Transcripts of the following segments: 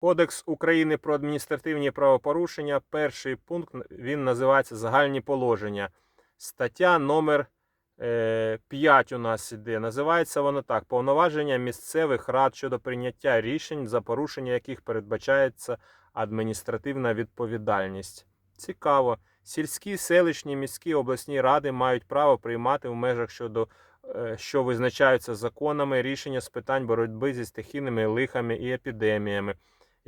Кодекс України про адміністративні правопорушення. Перший пункт він називається Загальні положення. Стаття номер 5 у нас іде. Називається воно так: повноваження місцевих рад щодо прийняття рішень, за порушення яких передбачається адміністративна відповідальність. Цікаво. Сільські, селищні, міські обласні ради мають право приймати в межах щодо е, що визначаються законами рішення з питань боротьби зі стихійними лихами і епідеміями,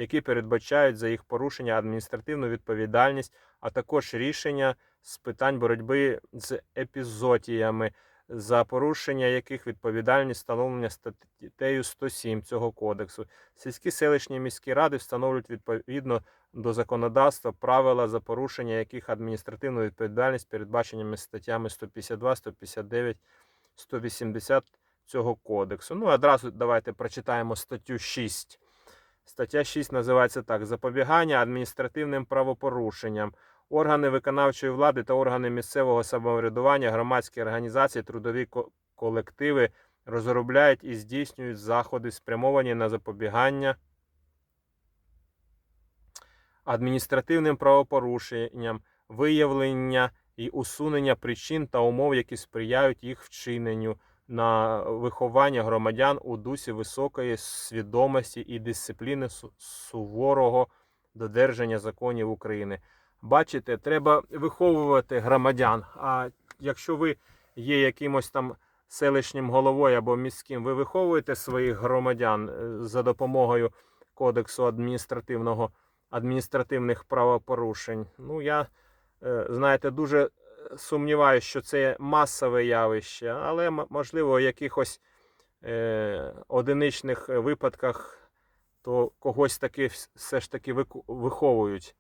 які передбачають за їх порушення адміністративну відповідальність, а також рішення з питань боротьби з епізотіями, за порушення яких відповідальність встановлення статтею 107 цього кодексу. Сільські селищні міські ради встановлюють відповідно до законодавства правила за порушення яких адміністративну відповідальність передбаченими статтями 152, 159, 180 цього кодексу. Ну, одразу давайте прочитаємо статтю 6. Стаття 6 називається так: запобігання адміністративним правопорушенням. Органи виконавчої влади та органи місцевого самоврядування, громадські організації, трудові колективи розробляють і здійснюють заходи, спрямовані на запобігання адміністративним правопорушенням, виявлення і усунення причин та умов, які сприяють їх вчиненню на виховання громадян у дусі високої свідомості і дисципліни суворого додержання законів України. Бачите, треба виховувати громадян. А якщо ви є якимось там селищним головою або міським, ви виховуєте своїх громадян е, за допомогою кодексу адміністративного адміністративних правопорушень. Ну, я, е, знаєте, дуже сумніваюся, що це масове явище, але можливо, в якихось е, одиничних випадках то когось таки все ж таки виховують.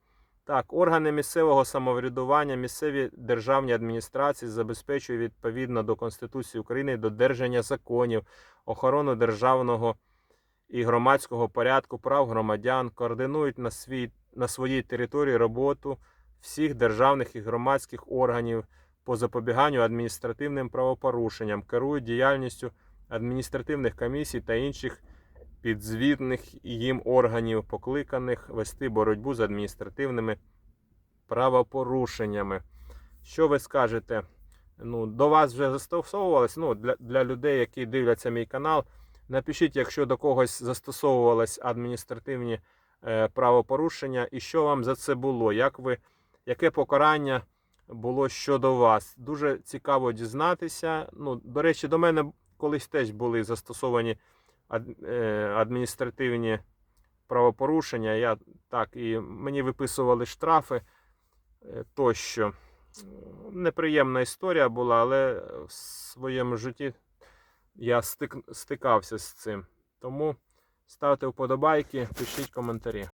Так, органи місцевого самоврядування, місцеві державні адміністрації забезпечують відповідно до Конституції України додержання законів, охорону державного і громадського порядку прав громадян, координують на, свій, на своїй території роботу всіх державних і громадських органів по запобіганню адміністративним правопорушенням, керують діяльністю адміністративних комісій та інших підзвітних їм органів, покликаних вести боротьбу з адміністративними правопорушеннями. Що ви скажете? Ну, до вас вже застосовувалось, ну, для, для людей, які дивляться мій канал. Напишіть, якщо до когось застосовувались адміністративні е, правопорушення, і що вам за це було? Як ви, яке покарання було щодо вас? Дуже цікаво дізнатися. Ну, до речі, до мене колись теж були застосовані е, адміністративні правопорушення. Я так і мені виписували штрафи е, тощо. Неприємна історія була, але в своєму житті я стикався з цим. Тому ставте вподобайки, пишіть коментарі.